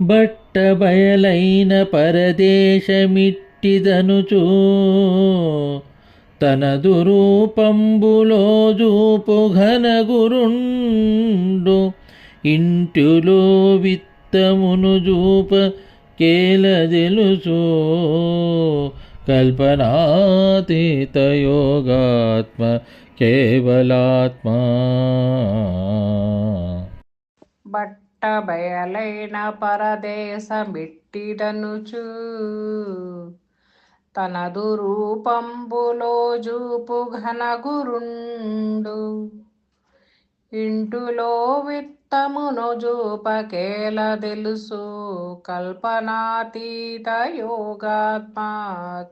బట్ట బయలైన పరదేశమిట్టిదనుచూ తనదు రూపంబులో జూపు ఘనగురుండు. ఇంటిలో విత్తమును జూప కేల తెలుసు కల్పనాతీత యోగాత్మ కేవలాత్మ. బట్ బయలైన పరదేశమిట్టిదనుచు తనదు రూపంబులో జూపు ఘనగురుండు. ఇంటులో విత్తమును జూపకేల తెలుసు. కల్పనాతీత యోగాత్మ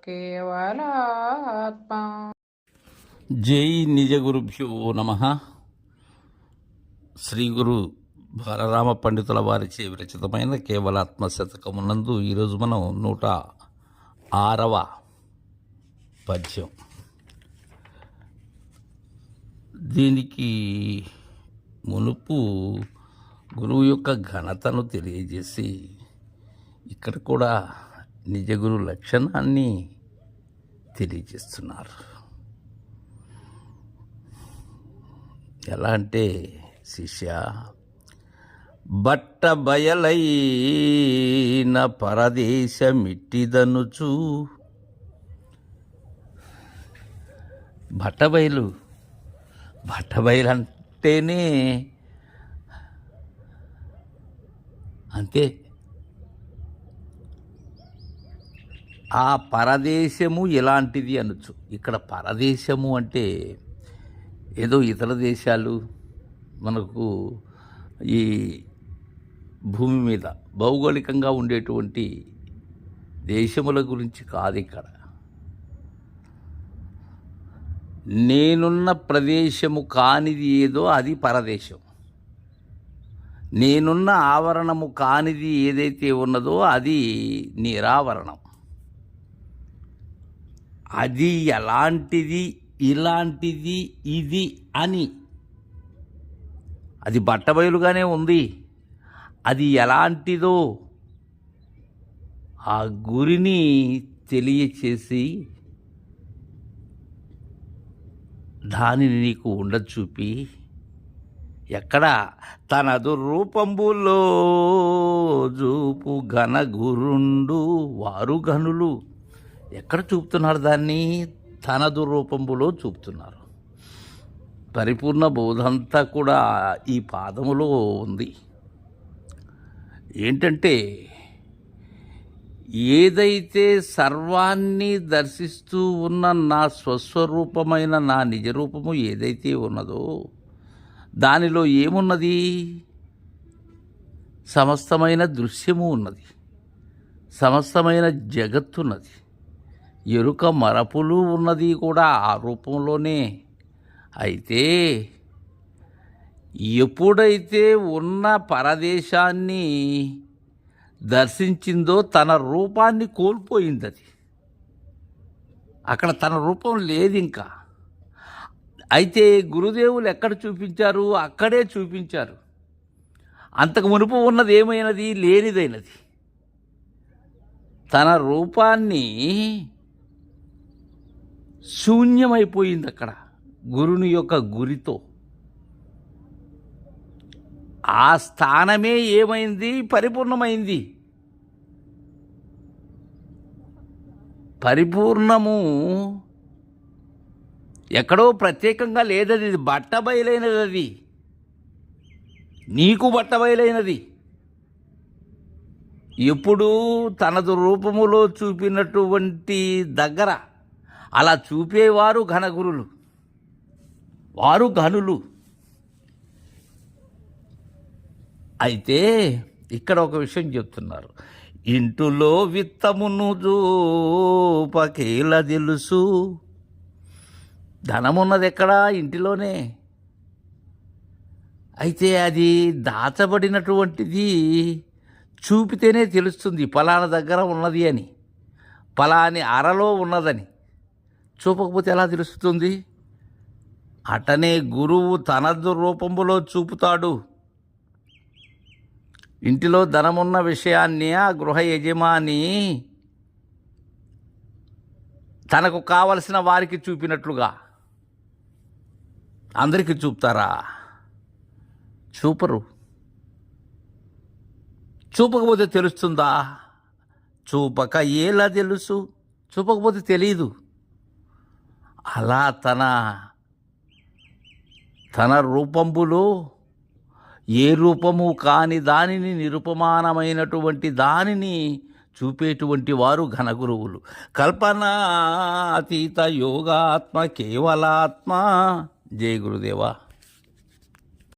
కేవలాత్మ. జై నిజ గురుభ్యో నమ. శ్రీ గురు బాలరామ పండితుల వారిచే విరచితమైన కేవలాత్మ శతకమునందు ఈరోజు మనం నూట ఆరవ పద్యం. దీనికి మునుపు గురువు యొక్క ఘనతను తెలియజేసి ఇక్కడ కూడా నిజ గురు లక్షణాన్ని తెలియజేస్తున్నారు. ఎలా అంటే శిష్య బట్ట బయలైన పరదేశమిట్టిదనుచు. బట్టబయలు బట్టబయలు అంటేనే అంతే. ఆ పరదేశము ఎలాంటిది అనొచ్చు ఇక్కడ పరదేశము అంటే ఏదో ఇతర దేశాలు మనకు ఈ భూమి మీద భౌగోళికంగా ఉండేటువంటి దేశముల గురించి కాదు ఇక్కడ. నేనున్న ప్రదేశము కానిది ఏదో అది పరదేశం. నేనున్న ఆవరణము కానిది ఏదైతే ఉన్నదో అది నిరావరణం. అది ఎలాంటిది ఇలాంటిది ఇది అని. అది బట్టబయలుగానే ఉంది. అది ఎలాంటిదో ఆ గురిని తెలియచేసి దానిని నీకు ఉండచూపి ఎక్కడ తనదు రూపంబులో చూపు ఘన గురుండు వారు ఘనులు. ఎక్కడ చూపుతున్నారు దాన్ని? తనదు రూపంబులో చూపుతున్నారు. పరిపూర్ణ బోధంతా కూడా ఈ పాదములో ఉంది. ఏంటంటే ఏదైతే సర్వాన్ని దర్శిస్తూ ఉన్న నా స్వస్వరూపమైన నా నిజరూపము ఏదైతే ఉన్నదో దానిలో ఏమున్నది? సమస్తమైన దృశ్యము ఉన్నది. సమస్తమైన జగత్తున్నది. ఎరుక మరపులు ఉన్నది కూడా ఆ రూపంలోనే. అయితే ఎప్పుడైతే ఉన్న పరదేశాన్ని దర్శించిందో తన రూపాన్ని కోల్పోయింది అది అక్కడ తన రూపం లేదు ఇంకా అయితే గురుదేవులు ఎక్కడ చూపించారు? అక్కడే చూపించారు. అంతకు మునుపు ఉన్నది ఏమైనది? లేనిదైనది. తన రూపాన్ని శూన్యమైపోయింది అక్కడ గురుని యొక్క గురితో. ఆ స్థానమే ఏమైంది? పరిపూర్ణమైంది. పరిపూర్ణము ఎక్కడో ప్రత్యేకంగా లేదది. ఇది బట్టబయలైనది అది నీకు బట్టబయలైనది ఎప్పుడు తనదు రూపములో చూపినటువంటి దగ్గర అలా చూపేవారు ఘనగురులు. వారు ఘనులు. అయితే ఇక్కడ ఒక విషయం చెప్తున్నారు. ఇంటిలో విత్తమును దూపకేలా తెలుసు. ధనమున్నది ఎక్కడా? ఇంటిలోనే. అయితే అది దాచబడినటువంటిది చూపితేనే తెలుస్తుంది. పలానా దగ్గర ఉన్నది అని. పలాని అరలో ఉన్నదని. చూపకపోతే ఎలా తెలుస్తుంది? అటనే గురువు తనదు రూపంలో చూపుతాడు. ఇంటిలో ధనమున్న విషయాన్ని ఆ గృహ యజమాని తనకు కావలసిన వారికి చూపినట్లుగా. అందరికీ చూపుతారా? చూపరు. చూపకపోతే తెలుస్తుందా? చూపక ఎలా తెలుసు? చూపకపోతే తెలియదు అలా తన తన రూపంబులో ఏ రూపము కాని దానిని నిరుపమానమైనటువంటి దానిని చూపేటువంటి వారు ఘనగురువులు. కల్పనా అతీత యోగాత్మ కేవలాత్మ. జయ గురుదేవా.